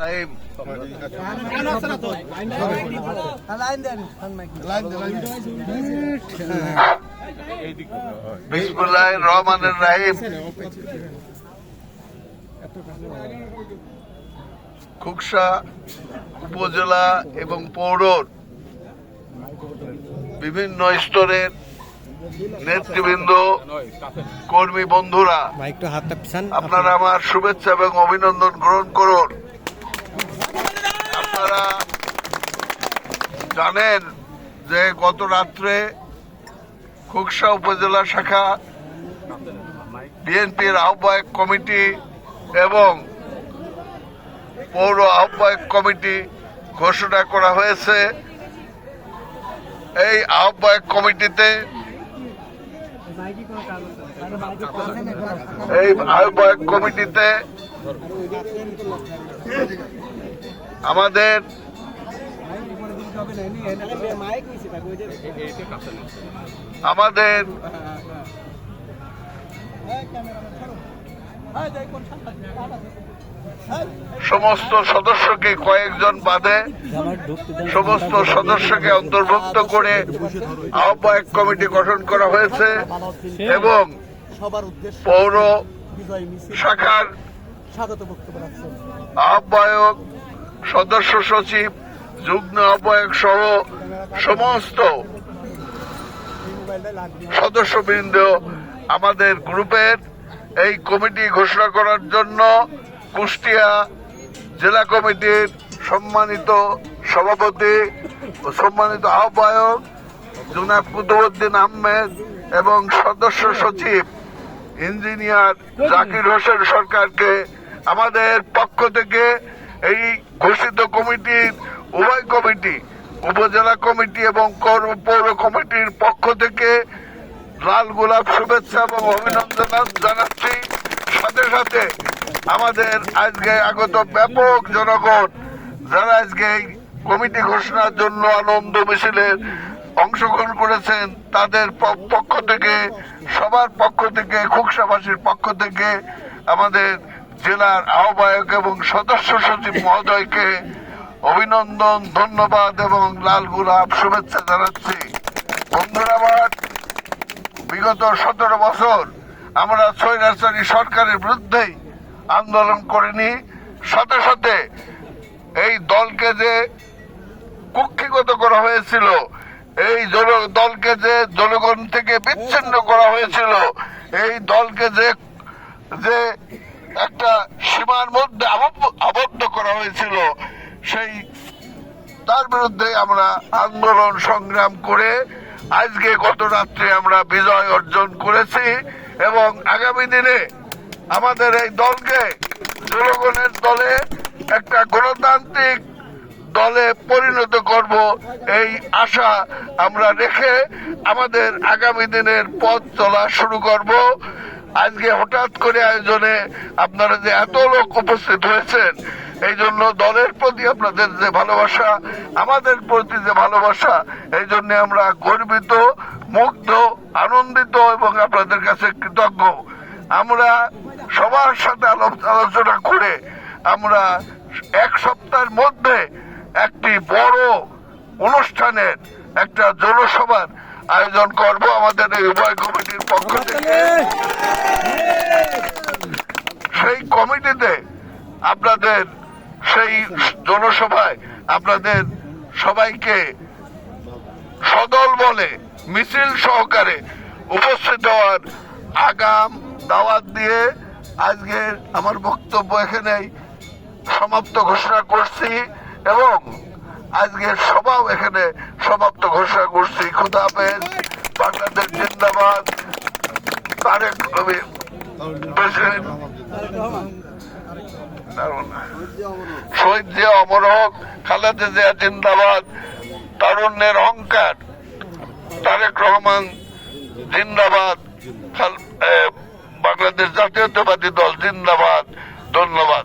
রাহিম রহমানের রাহিম। খুকসা উপজেলা এবং পৌরর বিভিন্ন স্তরের নেতৃবৃন্দ কর্মী বন্ধুরা আপনারা আমার শুভেচ্ছা এবং অভিনন্দন গ্রহণ করুন। আপনারা জানেন যে গত রাত্রে খুকসা উপজেলা শাখা বিএনপির আহ্বায়ক কমিটি এবং পৌর আহ্বায়ক কমিটি ঘোষণা করা হয়েছে। এই আহ্বায়ক কমিটিতে এই আহ্বায়ক কমিটিতে আমাদের আমাদের সমস্ত সদস্যকে কয়েকজন বাদে সমস্ত সদস্যকে অন্তর্ভুক্ত করে আহ্বায়ক কমিটি গঠন করা হয়েছে এবং পৌর শাখার আহ্বায়ক সদস্য সচিব, যুগ্ম আহ্বায়ক সহ সমস্ত সদস্যবৃন্দ আমাদের গ্রুপের এই কমিটি ঘোষণা করার জন্য কুষ্টিয়া জেলা কমিটির সম্মানিত সভাপতি সম্মানিত আহ্বায়ক জুনাব কুতুবুদ্দিন আহমেদ এবং সদস্য সচিব ইঞ্জিনিয়ার জাকির হোসেন সরকারকে আমাদের পক্ষ থেকে এই ঘোষিত কমিটির উভয় কমিটি, উপজেলা কমিটি এবং পৌর কমিটির পক্ষ থেকে লাল গোলাপ শুভেচ্ছা এবং অভিনন্দন জানাচ্ছি। সাথে সাথে আমাদের আজকে আগত ব্যাপক জনগণ যারা আজকে এই কমিটি ঘোষণার জন্য আনন্দ মিছিলের অংশগ্রহণ করেছেন, তাদের পক্ষ থেকে, সবার পক্ষ থেকে, খুকসাবাসীর পক্ষ থেকে আমাদের জেলার আহ্বায়ক এবং সদস্য সচিব মহোদয়কে অভিনন্দন, ধন্যবাদ এবং লাল গোলাপ শুভেচ্ছা জানাচ্ছি। বন্ধুরা বিগত সতেরো বছর আমরা স্বৈরাচারী সরকারের বিরুদ্ধেই আন্দোলন করিনি। সাথে সাথে এই দলকে যে কুক্ষিগত করা হয়েছিল, এই দলকে যে জনগণ থেকে বিচ্ছিন্ন করা হয়েছিল, এই দলকে যে যে একটা সীমার মধ্যে আবদ্ধ- করা হয়েছিল। সেই, তার বিরুদ্ধে আমরা আন্দোলন সংগ্রাম করে আজকে গত রাত্রে আমরা বিজয় অর্জন করেছি এবং আগামী দিনে আমাদের এই দলকে জনগণের দলে একটা গণতান্ত্রিক দলে পরিণত করব এই আশা আমরা রেখে আমাদের আগামী দিনের পথ চলা শুরু করব। আজকে হঠাৎ করে আয়োজনে আপনারা যে এত লোক উপস্থিত হয়েছেন, এই জন্য দলের প্রতি আপনাদের যে ভালোবাসা, আমাদের প্রতি যে ভালোবাসা, এই জন্য আমরা গর্বিত, মুগ্ধ, আনন্দিত এবং আপনাদের কাছে কৃতজ্ঞ। আমরা সবার সাথে আলো- আলোচনা করে আমরা এক সপ্তাহের মধ্যে একটি বড় অনুষ্ঠানের, একটা জনসভার আয়োজন করব আমাদের এই উভয় কমিটির পক্ষ থেকে। সেই কমিটিতে আপনাদের, সেই জনসভায় আপনাদের সবাইকে সদল বলে, মিছিল সহকারে উপস্থিত হওয়ার আগাম, দাওয়াত দিয়ে আজকে আমার বক্তব্য এখানেই সমাপ্ত ঘোষণা করছি এবং আজকের সভাও এখানে সমাপ্ত ঘোষণা করছি। খুদা বাংলাদেশ জিন্দাবাদ। তারেক শহীদ জিন্দাবাদ, তারুণ্যের তারেক রহমান জিন্দাবাদ বাংলাদেশ জাতীয়তাবাদী দল জিন্দাবাদ। ধন্যবাদ।